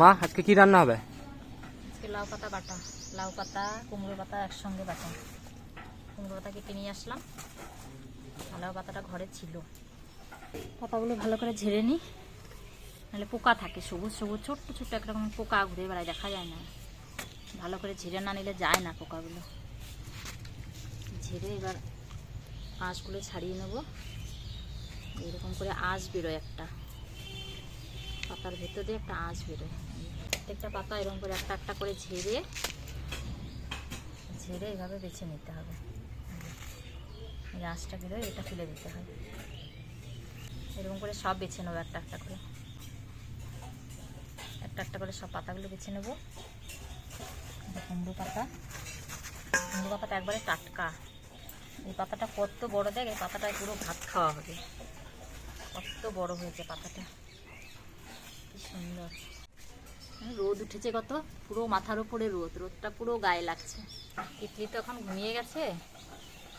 মা, আজকে কি রান্না হবে? আজকে লাউ পাতা বাটা। লাউ পাতা কুমড়ো পাতা একসঙ্গে বাটা। কুমড়ো পাতা কেটে নিয়ে আসলাম। লাউ পাতাটা ঘরে ছিল। পাতাগুলো ভালো করে ঝেড়ে নিই। নাহলে পোকা থাকে, সবুজ সবুজ, ছোট্ট ছোট্ট একরকম পোকা ঘুরে বেড়ায়, দেখা যায় না। ভালো করে ঝেড়ে না নিলে যায় না পোকাগুলো। ঝেড়ে এবার আঁশগুলো ছাড়িয়ে নেব। এরকম করে আঁশ বেরোয় একটা। পাতার ভেতর দিয়ে একটা আঁশ বেরোয়। প্রত্যেকটা পাতা এরকম করে একটা একটা করে ঝেড়ে ঝেড়ে এভাবে বেছে নিতে হবে। এই আঁশটা বেরোয়, এটা ফেলে দিতে হবে এরকম করে সব বেছে নেব একটা একটা করে। একটা একটা করে সব পাতাগুলো বেছে নেব। কুমড়ো পাতা। কুমড়ো পাতাটা একবারে টাটকা। এই পাতাটা কত বড় দেখ, এই পাতাটায় পুরো ভাত খাওয়া হবে। কত বড় হয়েছে পাতাটা। কি সুন্দর। রোদ উঠেছে কত? পুরো মাথার উপরে রোদ, রোদটা পুরো গায়ে লাগছে। তিতলি তো এখন ঘুমিয়ে গেছে।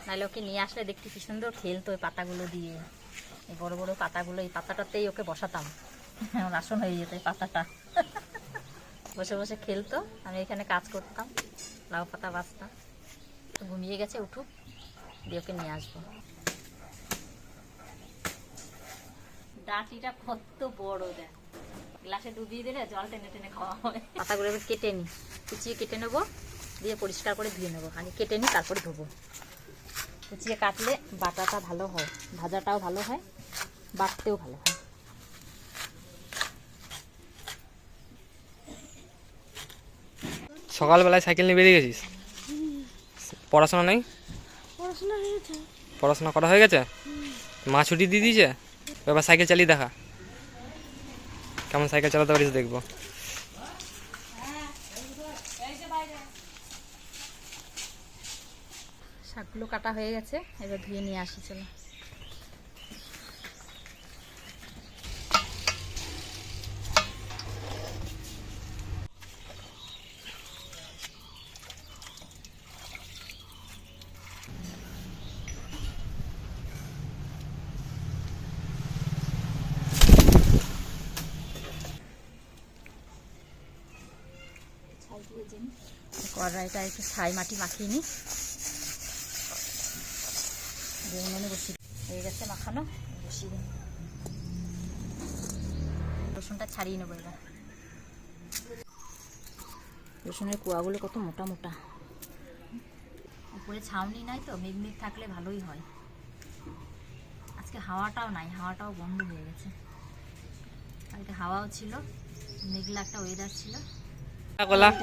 নাহলে ওকে নিয়ে আসলে দেখতে কি সুন্দর খেলতো ওই পাতাগুলো দিয়ে। এই বড় বড় পাতাগুলো, এই পাতাটাতেই ওকে বসাতাম। আসন হয়ে যেত এই পাতাটা। বসে বসে খেলতো, আমি এখানে কাজ করতাম, লাউ পাতা বাঁচতাম। ঘুমিয়ে গেছে, উঠুক, দিয়ে ওকে নিয়ে আসব। ডাঁটিটা কত বড় দেখ। গ্লাসে ডুবিয়ে দিলে জল টেনে টেনে খাওয়া হয় পাতাগুলো এবার কেটে নিই কুচিয়ে কেটে নেব দিয়ে পরিষ্কার করে ধুয়ে নেব। আগে কেটে নিই তারপরে ধোবো। কুচিয়ে কাটলে বাটাটা ভালো হয় ভাজাটাও ভালো হয় বাটতেও ভালো হয়। সকালবেলায় সাইকেল নিয়ে বেরিয়ে গেছিস? পড়াশোনা নেই? পড়াশোনা পড়াশোনা করা হয়ে গেছে? মা ছুটি দিয়ে দিয়েছে? এবার সাইকেল চালিয়ে দেখা। কেমন সাইকেল চালাতে পারিস দেখব। শাকগুলো কাটা হয়ে গেছে এবার ধুয়ে নিয়ে আসি চলো। কড়াইটা একটু ছাই মাটি মাখিয়ে নিই দিয়ে উনুনে হয়ে গেছে মাখানো, বসিয়ে দিই। রসুনটা ছাড়িয়ে নেব এবার। রসুনের কুয়াগুলো কত মোটা মোটা। উপরে ছাউনি নাই তো মেঘ মেঘ থাকলে ভালোই হয়। আজকে হাওয়াটাও নাই, হাওয়াটাও বন্ধ হয়ে গেছে। কালকে হাওয়াও ছিল, মেঘলা একটা ওয়েদার ছিল।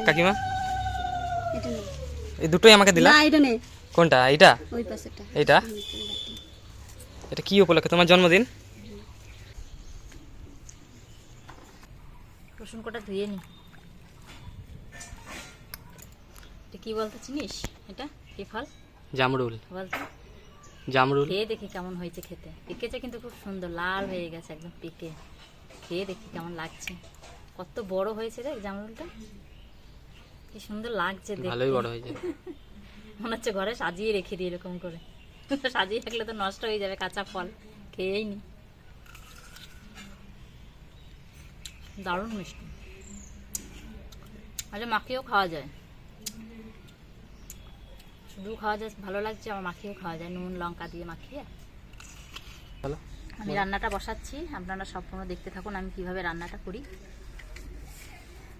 কাকিমা? এটা এই দুটোই আমাকে দিলা? না এটা নেই কোনটা? এইটা? ওই পাশেটা এইটা? এটা। কি উপলক্ষে? তোমার জন্মদিন? রসুন কটা ধুয়ে নি। এটা কি বলতো চিনিস? এটা? কি ফল? জামরুল। বলতো? জামরুল। খেয়ে দেখি কেমন হয়েছে খেতে। পেকেছে কিন্তু খুব সুন্দর লাল হয়ে গেছে একদম পেকে। খেয়ে দেখি কেমন লাগছে। কত বড় হয়েছে রে জামরুলটা। কি সুন্দর লাগছে ভালোই বড় হয়েছে মনে হচ্ছে ঘরে সাজিয়ে রেখে দিই এরকম করে। সাজিয়ে রাখলে তো নষ্ট হয়ে যাবে কাঁচা ফল। খেয়েই নি। দারুণ মিষ্টি। আচ্ছা মাখিয়েও খাওয়া যায়। শুধু খাওয়া যায় ভালো লাগছে আমার মাখিয়েও খাওয়া যায়। নুন লঙ্কা দিয়ে মাখিয়ে। আমি রান্নাটা বসাচ্ছি। আপনারা সম্পূর্ণ দেখতে থাকুন আমি কীভাবে রান্নাটা করি।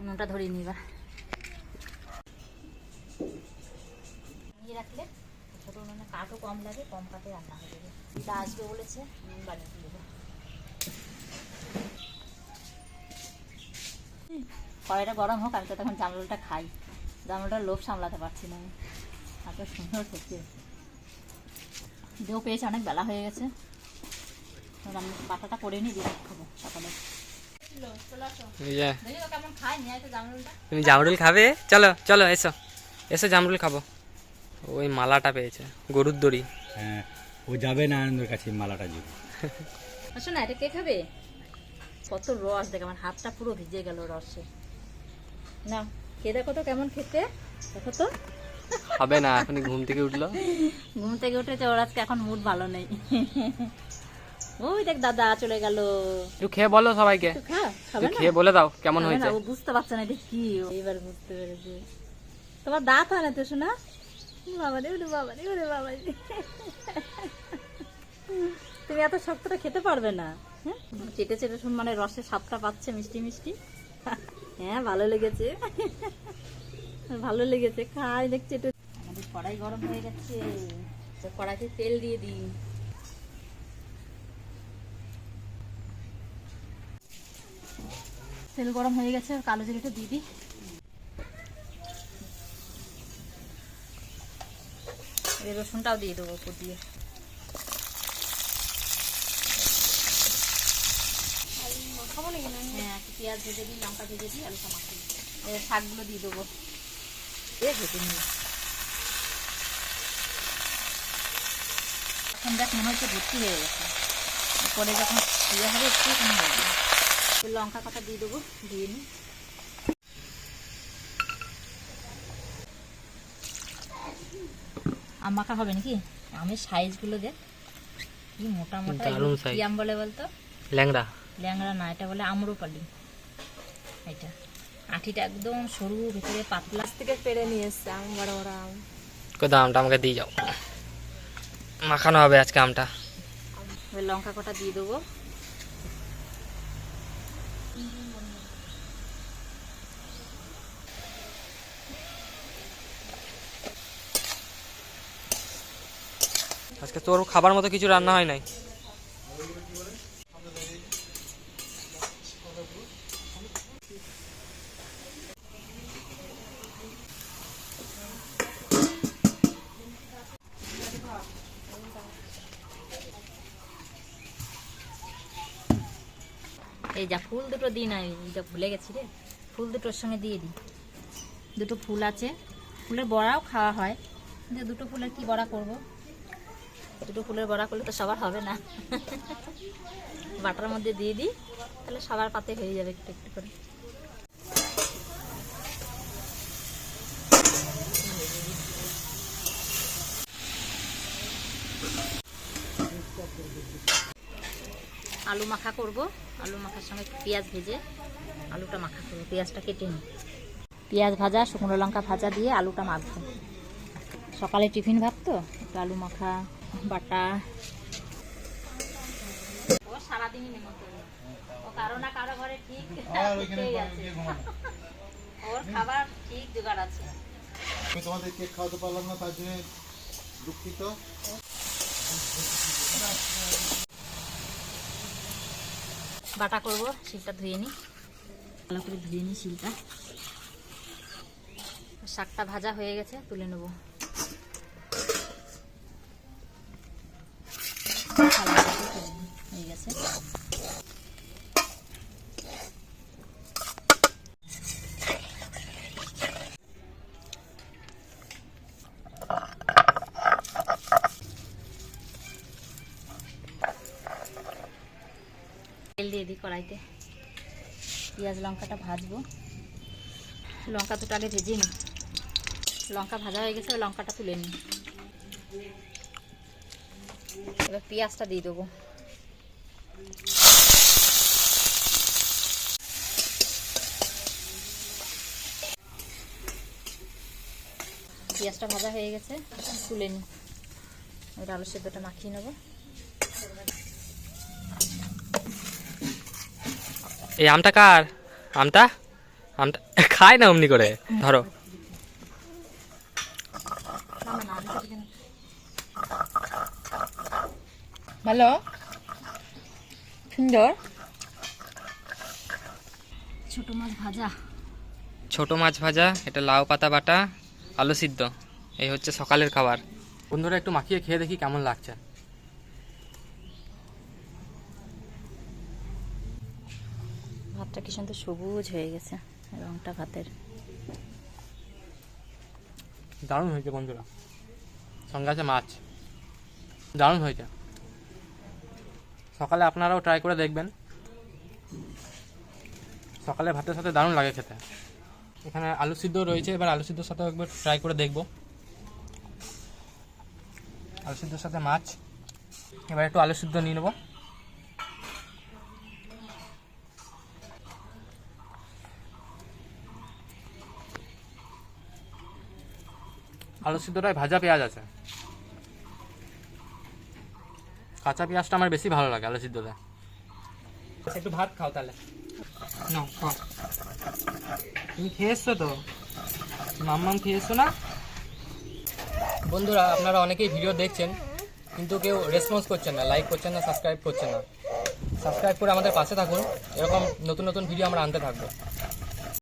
নুনটা ধরিয়ে নিবা নিয়ে রাখলে ছোটো উনুনে কাঠও কম লাগে কম কাঠে রান্না হয়ে যাবে। দিদা আসবে বলেছে বানিয়ে দিয়ে দেবো। কড়াইটা গরম হোক আমি তো তখন জামরুলটা খাই। জামরুলটার লোভ সামলাতে পারছি না আমি। এত সুন্দর খেতে দেও পেয়েছে অনেক বেলা হয়ে গেছে। আমি পাতাটা করে নিই দিয়ে খাব সকালে। নিয়ে তুমি জামরুল খাবে? চলো চলো এসো। এসো জামরুল খাব। ওই মালাটা পেয়েছে গরুর দড়ি। হ্যাঁ ও যাবে না আনন্দের কাছে মালাটা যাবে আসো না এটা কে খাবে? কত রস দেখ আমার হাতটা পুরো ভিজে গেল রসে। না খেয়ে দেখো তো কেমন খেতে? দেখো তো। হবে না এখন ঘুম থেকে উঠল। ঘুম থেকে উঠেছে ওর আজকে এখন মুড ভালো নেই। ওই দেখ দাদা চলে গেল। একটু খেয়ে বলো সবাইকে। একটু খা খাবে না? খেয়ে বলে দাও কেমন হয়েছে না, ও বুঝতে পারছে না এটা কি এবার বুঝতে পেরেছে। তোমার দাঁত হয় না তো শোনা। বাবা রে ওরে বাবা রে ওরে বাবা রে। তুমি এত শক্তটা খেতে পারবে না। হ্যাঁ চেটে চেটে শুন মানে রসের স্বাদটা পাচ্ছে, মিষ্টি মিষ্টি। হ্যাঁ ভালো লেগেছে। ভালো লেগেছে। খাই দেখছি একটু আমাদের কড়াই গরম হয়ে গেছে। তো কড়াইতে তেল দিয়ে দিই। তেল গরম হয়ে গেছে, কালো জিরেটা দিয়ে দিই। এই রসুনটাও দিয়ে দেবো উপর দিয়ে। হ্যাঁ পেঁয়াজ ভেজে দিই লঙ্কা ভেজে দিই শাকগুলো দিয়ে দেবো। এ ভেজে নিই এখন দেখ মনে হচ্ছে ভর্তি হয়ে গেছে। পরে যখন ইয়ে হবে একটু যাবে। লঙ্কা কাটা দিয়ে দেবো দিয়ে নিই। মাখা হবে নাকি? আমের সাইজগুলো দেখ কি মোটা মোটা কি আম বলে বলতো? ল্যাংড়া। ল্যাংড়া না এটা বলে আম্রপালি এটা। আঠিটা একদম সরু ভেতরে পাতলা। থেকে পেরে নিয়ে এসছে আম বড় বড় আম। কোথাও আমটা আমাকে দিয়ে যাও। মাখানো হবে আজকে আমটা। লঙ্কা কটা দিয়ে দেবো। আজকে তোর খাবার মতো কিছু রান্না হয় নাই। এই যা ফুল দুটো দিই না এইটা ভুলে গেছি রে। ফুল দুটোর সঙ্গে দিয়ে দিই। দুটো ফুল আছে। ফুলের বড়াও খাওয়া হয়। কিন্তু দুটো ফুলের কি বড়া করব? দুটো ফুলের বড়া করলে তো সবার হবে না। বাটার মধ্যে দিয়ে দিই, তাহলে সবার পাতে হয়ে যাবে একটু একটু করে। আলু মাখা করব, আলু মাখার সঙ্গে পেঁয়াজ ভেজে আলুটা মাখা করব, পেঁয়াজটা কেটে নিই। পেঁয়াজ ভাজা, শুকনো লঙ্কা ভাজা দিয়ে আলুটা মাখবো। সকালে টিফিন ভাত তো, একটু আলু মাখা বাটা ও সারাদিনই ও কারও না কারও ঘরে ঠিক আছে। ওর খাবার ঠিক জোগাড় আছে। আমি তোমাদের কেক খাওয়াতে পারলাম না তার জন্য দুঃখিত। বাটা করব শিলটা ধুয়ে নিই ভালো করে ধুয়ে নিই শিলটা। শাকটা ভাজা হয়ে গেছে তুলে নেব। গেছে তেল দিয়ে দিই কড়াইতে। পেঁয়াজ, লঙ্কাটা ভাজবো। লঙ্কা দুটো আগে ভেজে নিই। লঙ্কা ভাজা হয়ে গেছে, লঙ্কাটা তুলে নিই। এবার পেঁয়াজটা দিয়ে দেবো। পেঁয়াজটা ভাজা হয়ে গেছে তুলে নিই এবার আলু সেদ্ধটা মাখিয়ে নেব এই আমটা কার আমটা আমটা খায় না অমনি করে ধরো না না না ভালো সুন্দর। ছোট মাছ ভাজা। ছোট মাছ ভাজা এটা লাউ পাতা বাটা আলু সিদ্ধ। এই হচ্ছে সকালের খাবার। বন্ধুরা একটু মাখিয়ে খেয়ে দেখি কেমন লাগছে। ভাতটা কি সুন্দর সবুজ হয়ে গেছে রংটা ভাতের। দারুণ হয়েছে বন্ধুরা। সঙ্গে আছে মাছ। দারুণ হয়েছে। সকালে আপনারাও ট্রাই করে দেখবেন। সকালে ভাতের সাথে দারুণ লাগে খেতে। এখানে আলু সিদ্ধ রয়েছে, এবার আলু সিদ্ধর সাথেও একবার ট্রাই করে দেখব। আলু সিদ্ধর সাথে মাছ। এবার একটু আলু সিদ্ধ নিয়ে নেব। আলু সিদ্ধটায় ভাজা পেঁয়াজ আছে। কাঁচা পেঁয়াজটা আমার বেশি ভালো লাগে আলু সিদ্ধতে। আচ্ছা, একটু ভাত খাও তাহলে। তুমি খেয়ে এসছো তো? মাম্মাম খেয়ে এসছো না? বন্ধুরা আপনারা অনেকেই ভিডিও দেখছেন কিন্তু কেউ রেসপন্স করছেন না লাইক করছেন না সাবস্ক্রাইব করছেন না। সাবস্ক্রাইব করে আমাদের পাশে থাকুন এরকম নতুন নতুন ভিডিও আমরা আনতে থাকব।